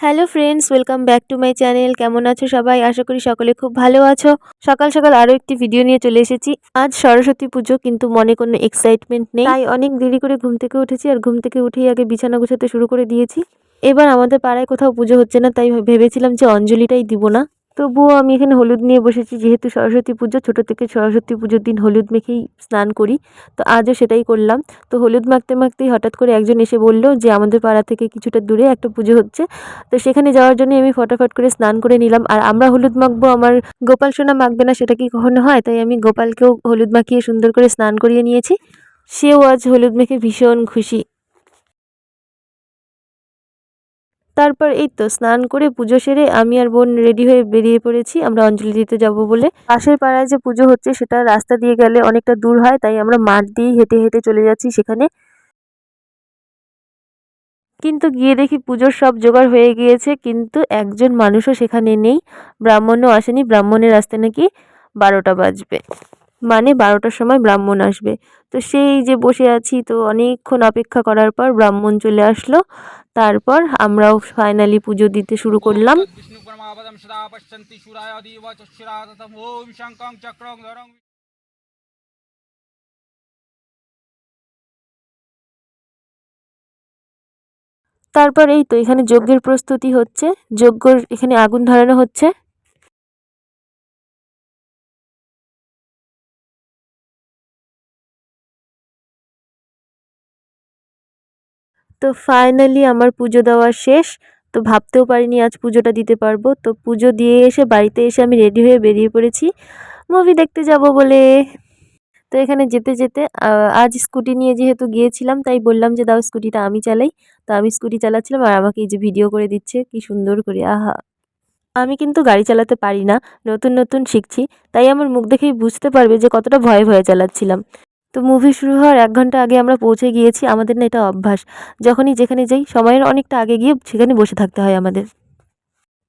Hello friends welcome back to my channel কেমন আছো সবাই? আশা করি সকলে খুব ভালো আছো। সকাল সকাল আরও একটি ভিডিও নিয়ে চলে এসেছি। আজ সরস্বতী পুজো, কিন্তু মনে কোনো এক্সাইটমেন্ট নেই। তাই অনেক দেরি করে ঘুম থেকে উঠেছি আর ঘুম থেকে উঠেই আগে বিছানা গুছাতে শুরু করে দিয়েছি। এবার আমাদের পাড়ায় কোথাও পুজো হচ্ছে না, তাই ভেবেছিলাম যে অঞ্জলিটাই দিব না। তবুও আমি এখানে হলুদ নিয়ে বসেছি, যেহেতু সরস্বতী পুজো, ছোটো থেকে সরস্বতী পুজোর দিন হলুদ মেখেই স্নান করি, তো আজও সেটাই করলাম। তো হলুদ মাখতে মাখতেই হঠাৎ করে একজন এসে বলল যে, আমাদের পাড়া থেকে কিছুটা দূরে একটা পুজো হচ্ছে। তো সেখানে যাওয়ার জন্য আমি ফটাফট করে স্নান করে নিলাম। আর আমরা হলুদ মাখবো, আমার গোপাল সোনা মাখবে না সেটা কি কখনো হয়? তাই আমি গোপালকেও হলুদ মাখিয়ে সুন্দর করে স্নান করিয়ে নিয়েছি। সেও আজ হলুদ মেখে ভীষণ খুশি। তারপর এই তো স্নান করে পুজো সেরে আমি আর বোন রেডি হয়ে বেরিয়ে পড়েছি। আমরা অঞ্জলি দিতে যাব বলে। পাশের পাড়ায় যে পুজো হচ্ছে সেটা রাস্তা দিয়ে গেলে অনেকটা দূর হয়, তাই আমরা মাঠ দিয়েই হেঁটে হেঁটে চলে যাচ্ছি সেখানে। কিন্তু গিয়ে দেখি পুজোর সব জোগাড় হয়ে গিয়েছে, কিন্তু একজন মানুষও সেখানে নেই। ব্রাহ্মণও আসেনি, ব্রাহ্মণের আসতে নাকি বারোটা বাজবে। মানে বারোটার সময় ব্রাহ্মণ আসবে। তো সেই যে বসে আছি, তো অনেকক্ষণ অপেক্ষা করার পর ব্রাহ্মণ চলে আসলো। তারপর আমরাও ফাইনালি পুজো দিতে শুরু করলাম। তারপর এই তো এখানে যজ্ঞের প্রস্তুতি হচ্ছে। যজ্ঞর এখানে আগুন ধরানো হচ্ছে। তো ফাইনালি আমার পুজো দেওয়া শেষ। তো ভাবতেও পারিনি আজ পুজোটা দিতে পারব। তো পুজো দিয়ে এসে বাড়িতে এসে আমি রেডি হয়ে বেরিয়ে পড়েছি। মুভি দেখতে যাব বলে। তো এখানে যেতে যেতে আজ স্কুটি নিয়ে যেহেতু গিয়েছিলাম, তাই বললাম যে দাও স্কুটিটা আমি চালাই। তো আমি স্কুটি চালাচ্ছিলাম আর আমাকে এই যে ভিডিও করে দিচ্ছে, কি সুন্দর করে, আহা। আমি কিন্তু গাড়ি চালাতে পারি না, নতুন নতুন শিখছি, তাই আমার মুখ দেখেই বুঝতে পারবে যে কতটা ভয়ে ভয়ে চালাচ্ছিলাম। তো মুভি শুরু হওয়ার এক ঘণ্টা আগে আমরা পৌঁছে গিয়েছি আমাদের না এটা অভ্যাস। যখনই যেখানে যাই, সময়ের অনেকটা আগে গিয়ে সেখানে বসে থাকতে হয় আমাদের।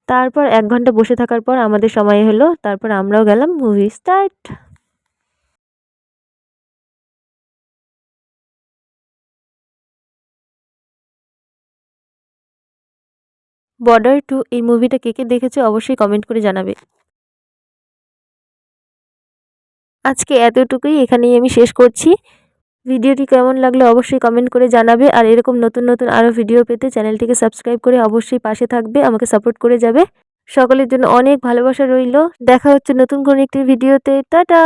তারপর এক ঘণ্টা বসে থাকার পর আমাদের সময় হলো, তারপর আমরাও গেলাম মুভি স্টার্ট বর্ডার টু এই মুভিটা কে কে দেখেছে অবশ্যই কমেন্ট করে জানাবে। আজকে এতটুকুই, এখানেই আমি শেষ করছি। ভিডিওটি কেমন লাগলে অবশ্যই কমেন্ট করে জানাবে। আর এরকম নতুন নতুন আরও ভিডিও পেতে চ্যানেলটিকে সাবস্ক্রাইব করে অবশ্যই পাশে থাকবে, আমাকে সাপোর্ট করে যাবে। সকলের জন্য অনেক ভালোবাসা রইল। দেখা হচ্ছে নতুন কোনো একটি ভিডিওতে টাটা!